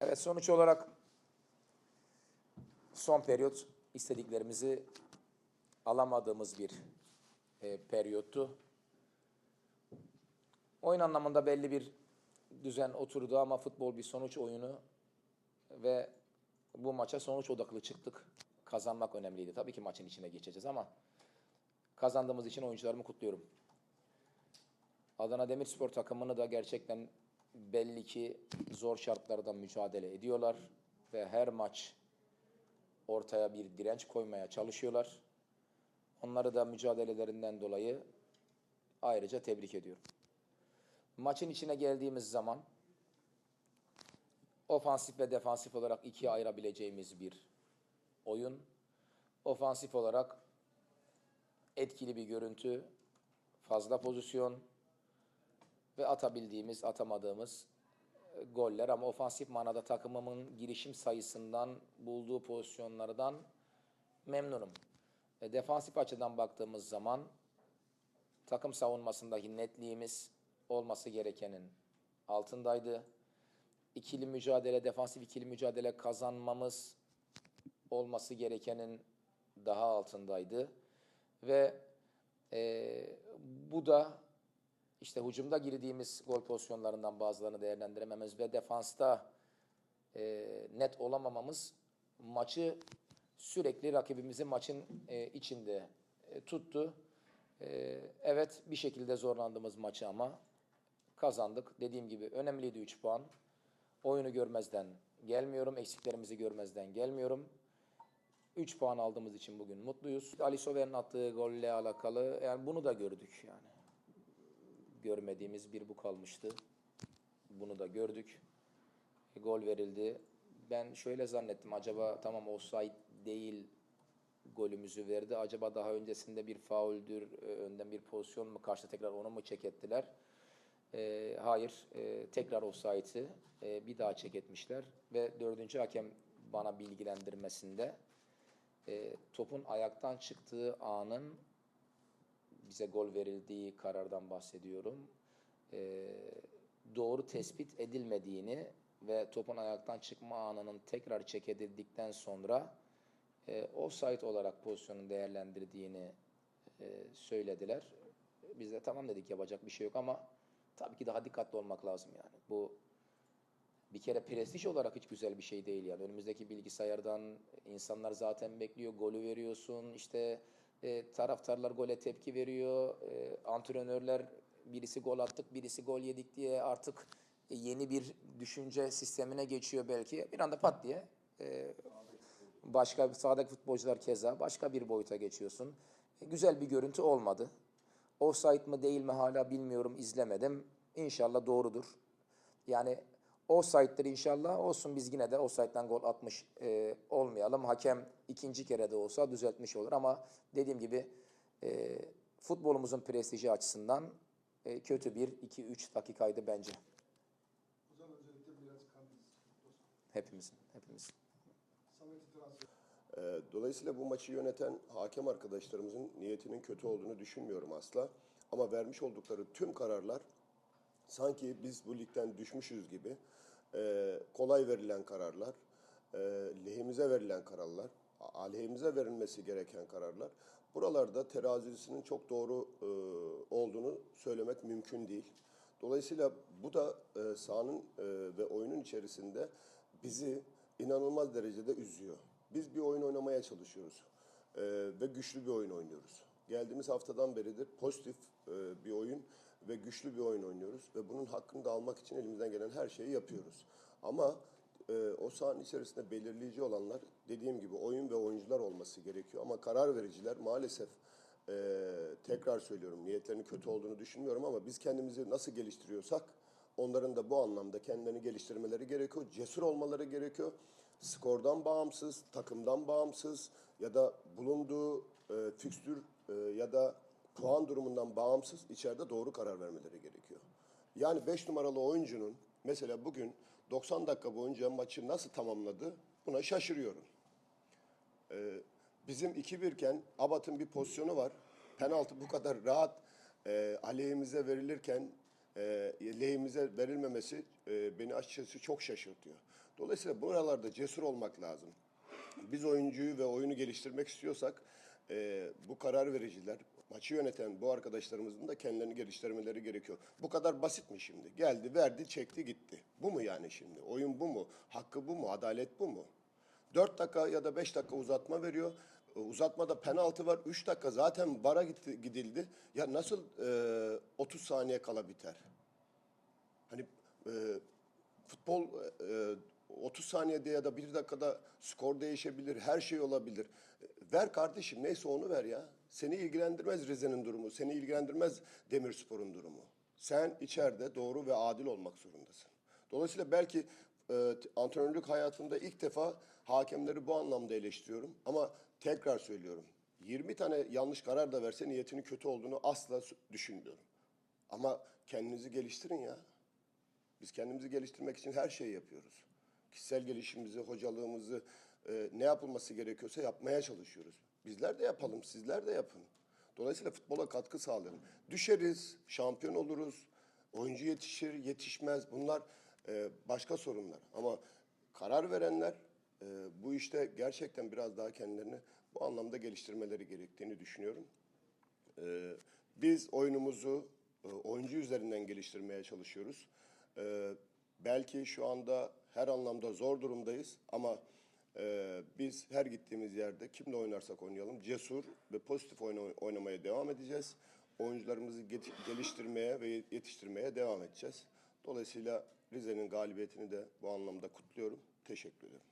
Evet sonuç olarak son periyot istediklerimizi alamadığımız bir e, periyottu. Oyun anlamında belli bir düzen oturdu ama futbol bir sonuç oyunu ve bu maça sonuç odaklı çıktık. Kazanmak önemliydi. Tabii ki maçın içine geçeceğiz ama kazandığımız için oyuncularımı kutluyorum. Adana Demirspor takımını da gerçekten belli ki zor şartlarda mücadele ediyorlar ve her maç ortaya bir direnç koymaya çalışıyorlar. Onları da mücadelelerinden dolayı ayrıca tebrik ediyorum. Maçın içine geldiğimiz zaman ofansif ve defansif olarak ikiye ayırabileceğimiz bir oyun. Ofansif olarak etkili bir görüntü, fazla pozisyon ve atabildiğimiz, atamadığımız e, goller ama ofansif manada takımımın girişim sayısından, bulduğu pozisyonlardan memnunum. E, defansif açıdan baktığımız zaman takım savunmasındaki netliğimiz olması gerekenin altındaydı. İkili mücadele, defansif ikili mücadele kazanmamız olması gerekenin daha altındaydı. Ve e, bu da işte hücumda girdiğimiz gol pozisyonlarından bazılarını değerlendirememiz ve defansta e, net olamamamız maçı sürekli rakibimizi maçın e, içinde e, tuttu. E, evet bir şekilde zorlandığımız maçı ama kazandık. Dediğim gibi önemliydi 3 puan. Oyunu görmezden gelmiyorum, eksiklerimizi görmezden gelmiyorum. 3 puan aldığımız için bugün mutluyuz. Ali Sover'in attığı golle alakalı yani bunu da gördük yani görmediğimiz bir bu kalmıştı. Bunu da gördük. E, gol verildi. Ben şöyle zannettim. Acaba tamam offside değil golümüzü verdi. Acaba daha öncesinde bir fauldür, e, önden bir pozisyon mu karşı tekrar onu mu çek ettiler? E, hayır. E, tekrar offside'ı e, bir daha çek etmişler. Ve dördüncü hakem bana bilgilendirmesinde e, topun ayaktan çıktığı anın bize gol verildiği karardan bahsediyorum. Ee, doğru tespit edilmediğini ve topun ayaktan çıkma anının tekrar çek edildikten sonra e, offside olarak pozisyonun değerlendirdiğini e, söylediler. Biz de tamam dedik yapacak bir şey yok ama tabii ki daha dikkatli olmak lazım yani. Bu bir kere prestij olarak hiç güzel bir şey değil yani. Önümüzdeki bilgisayardan insanlar zaten bekliyor, golü veriyorsun, işte e, taraftarlar gole tepki veriyor. E, antrenörler birisi gol attık, birisi gol yedik diye artık yeni bir düşünce sistemine geçiyor belki. Bir anda pat diye e, başka sahadaki futbolcular keza başka bir boyuta geçiyorsun. E, güzel bir görüntü olmadı. Offside mı değil mi hala bilmiyorum, izlemedim. İnşallah doğrudur. Yani offside'dir inşallah. Olsun biz yine de offside'den gol atmış e, olmayalım. Hakem ikinci kere de olsa düzeltmiş olur ama dediğim gibi e, futbolumuzun prestiji açısından e, kötü bir 2-3 dakikaydı bence. Hepimizin, hepimizin. Ee, Dolayısıyla bu maçı yöneten hakem arkadaşlarımızın niyetinin kötü olduğunu düşünmüyorum asla. Ama vermiş oldukları tüm kararlar sanki biz bu ligden düşmüşüz gibi e, kolay verilen kararlar, e, lehimize verilen kararlar, aleyhimize verilmesi gereken kararlar. Buralarda terazisinin çok doğru e, olduğunu söylemek mümkün değil. Dolayısıyla bu da e, sahanın e, ve oyunun içerisinde bizi inanılmaz derecede üzüyor. Biz bir oyun oynamaya çalışıyoruz e, ve güçlü bir oyun oynuyoruz. Geldiğimiz haftadan beridir pozitif e, bir oyun ve güçlü bir oyun oynuyoruz ve bunun hakkını da almak için elimizden gelen her şeyi yapıyoruz. Ama e, o sahanın içerisinde belirleyici olanlar dediğim gibi oyun ve oyuncular olması gerekiyor. Ama karar vericiler maalesef e, tekrar söylüyorum niyetlerinin kötü olduğunu düşünmüyorum ama biz kendimizi nasıl geliştiriyorsak onların da bu anlamda kendilerini geliştirmeleri gerekiyor. Cesur olmaları gerekiyor. Skordan bağımsız, takımdan bağımsız ya da bulunduğu e, fikstür e, ya da puan durumundan bağımsız içeride doğru karar vermeleri gerekiyor. Yani 5 numaralı oyuncunun mesela bugün 90 dakika boyunca maçı nasıl tamamladı buna şaşırıyorum. Ee, bizim 2-1 iken Abat'ın bir pozisyonu var. Penaltı bu kadar rahat e, aleyhimize verilirken e, lehimize verilmemesi e, beni açıkçası çok şaşırtıyor. Dolayısıyla buralarda cesur olmak lazım. Biz oyuncuyu ve oyunu geliştirmek istiyorsak e, bu karar vericiler, maçı yöneten bu arkadaşlarımızın da kendilerini geliştirmeleri gerekiyor. Bu kadar basit mi şimdi? Geldi, verdi, çekti, gitti. Bu mu yani şimdi? Oyun bu mu? Hakkı bu mu? Adalet bu mu? 4 dakika ya da 5 dakika uzatma veriyor. E, Uzatmada penaltı var. 3 dakika zaten bara gitti, gidildi. Ya nasıl e, 30 saniye kala biter? Hani e, futbol e, 30 saniyede ya da 1 dakikada skor değişebilir, her şey olabilir. Ver kardeşim neyse onu ver ya. Seni ilgilendirmez Rize'nin durumu, seni ilgilendirmez Demirspor'un durumu. Sen içeride doğru ve adil olmak zorundasın. Dolayısıyla belki e, antrenörlük hayatımda ilk defa hakemleri bu anlamda eleştiriyorum. Ama tekrar söylüyorum. 20 tane yanlış karar da verse niyetinin kötü olduğunu asla düşünmüyorum. Ama kendinizi geliştirin ya. Biz kendimizi geliştirmek için her şeyi yapıyoruz. Kişisel gelişimimizi, hocalığımızı, e, ne yapılması gerekiyorsa yapmaya çalışıyoruz. Bizler de yapalım, sizler de yapın. Dolayısıyla futbola katkı sağlayalım. Düşeriz, şampiyon oluruz, oyuncu yetişir, yetişmez. Bunlar e, başka sorunlar. Ama karar verenler e, bu işte gerçekten biraz daha kendilerini bu anlamda geliştirmeleri gerektiğini düşünüyorum. Ee, biz oyunumuzu e, oyuncu üzerinden geliştirmeye çalışıyoruz. Ee, belki şu anda her anlamda zor durumdayız ama e, biz her gittiğimiz yerde kimle oynarsak oynayalım cesur ve pozitif oyna- oynamaya devam edeceğiz. Oyuncularımızı geliştirmeye ve yetiştirmeye devam edeceğiz. Dolayısıyla Rize'nin galibiyetini de bu anlamda kutluyorum. Teşekkür ederim.